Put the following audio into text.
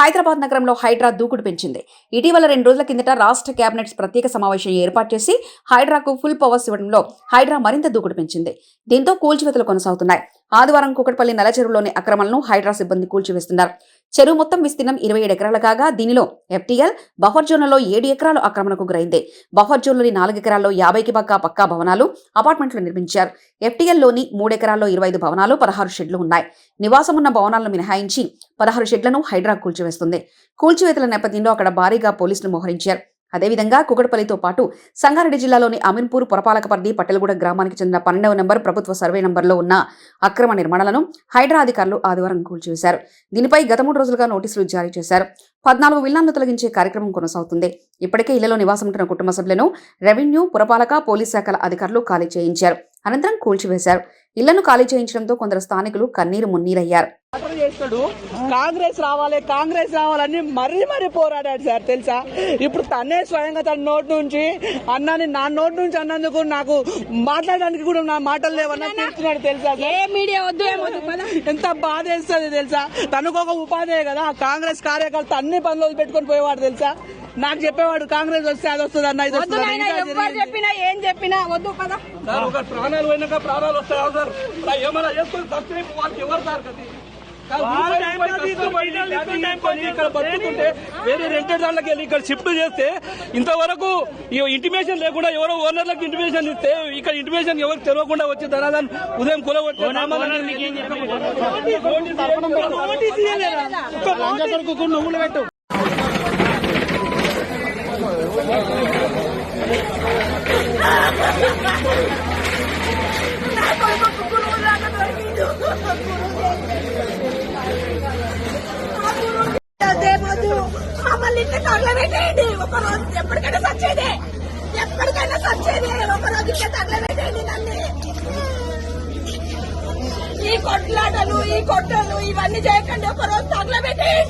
హైదరాబాద్ నగరంలో హైడ్రా దూకుడు పెంచింది. ఇటీవల రెండు రోజుల కిందట రాష్ట్ర కేబినెట్ ప్రత్యేక సమావేశం ఏర్పాటు చేసి హైడ్రాకు ఫుల్ పవర్స్ ఇవ్వడంలో హైడ్రా మరింత దూకుడు పెంచింది. దీంతో కూల్చివేతలు కొనసాగుతున్నాయి. ఆదివారం కూకట్పల్లి నల్ల చెరువులోని అక్రమాలను హైడ్రా సిబ్బంది కూల్చివేస్తున్నారు. చెరువు మొత్తం విస్తీర్ణం ఇరవై ఏడు ఎకరాలు కాగా దీనిలో ఎఫ్టీఎల్ బఫర్ జోన్లలో ఏడు ఎకరాలు ఆక్రమణకు గురైంది. బఫర్ జోన్లోని నాలుగు ఎకరాల్లో యాభైకి పక్కా పక్కా భవనాలు అపార్ట్మెంట్లు నిర్మించారు. ఎఫ్టీఎల్లోని మూడు ఎకరాల్లో ఇరవై ఐదు భవనాలు పదహారు షెడ్లు ఉన్నాయి. నివాసం ఉన్న భవనాలను మినహాయించి పదహారు షెడ్లను హైడ్రా కూల్చివేస్తుంది. కూల్చివేతల నేపథ్యంలో అక్కడ భారీగా పోలీసులు మోహరించారు. అదేవిధంగా కుకటపల్లితో పాటు సంగారెడ్డి జిల్లాలోని అమీన్పూర్ పురపాలకపర్ది పట్టెలగూడ గ్రామానికి చెందిన పన్నెండవ నెంబర్ ప్రభుత్వ సర్వే నంబర్లో ఉన్న అక్రమ నిర్మాణాలను హైడ్రా అధికారులు ఆదివారం కూల్చివేశారు దీనిపై గత మూడు రోజులుగా నోటీసులు జారీ చేశారు. పద్నాలుగు విల్లాలను తొలగించే కార్యక్రమం కొనసాగుతుంది. ఇప్పటికే ఇళ్ళలో నివాసం ఉంటున్న కుటుంబ సభ్యులను రెవెన్యూ పురపాలక పోలీస్ శాఖల అధికారులు ఖాళీ చేయించారు. అనంతరం కూల్చివేశారు. ఇళ్ళను ఖాళీ చేయించడంతో కొందరు స్థానికులు కన్నీరు మున్నీరయ్యారు. చేస్తాడు కాంగ్రెస్ రావాలి కాంగ్రెస్ రావాలని మరీ మరీ పోరాడాడు సార్ తెలుసా? ఇప్పుడు తనే స్వయంగా తన నోటి నుంచి అన్నాని నా నోటి నుంచి అన్నందుకు నాకు మాట్లాడడానికి కూడా నా మాటలు లేవన్నా తెలుసా మీడియా వద్దు ఎంత బాధ వేస్తుంది తెలుసా? తనకు ఒక ఉపాధి కదా కాంగ్రెస్ కార్యకర్త అన్ని పనులు పెట్టుకొని పోయేవాడు తెలుసా? నాకు చెప్పేవాడు కాంగ్రెస్ వస్తే అది వస్తుంది అన్న ఇది. చెప్పినా ఏం చెప్పినా వద్దు పద. సార్ ఒక ప్రాణాలు పోయినాక ప్రాణాలు వస్తాయా సార్ ఏమైనా చేసుకొని వాళ్ళకి ఎవరు సార్ కది ఇక్కడ వేరే రెంటెడ్ దాంట్లోకి వెళ్ళి ఇక్కడ షిఫ్ట్ చేస్తే ఇంతవరకు ఇంటిమేషన్ లేకుండా ఎవరో ఓనర్లకు ఇంటిమేషన్ ఇస్తే ఇక్కడ ఇంటిమేషన్ ఎవరికి తెలియకుండా వచ్చి ధనాదాన్ని ఉదయం కుల నువ్వులు పెట్టు మమ్మల్ని ఇంటి తగలబెట్టేయండి ఒక రోజు ఎప్పటికైనా సచ్చేదే ఎప్పటికైనా సచ్చేదే ఒక రోజు ఇంటి తగలబెట్టేయండి నన్ను ఈ కొట్లాటలు ఈ కొట్టలు ఇవన్నీ చేయకండి. ఒక రోజు తగలబెట్టేయండి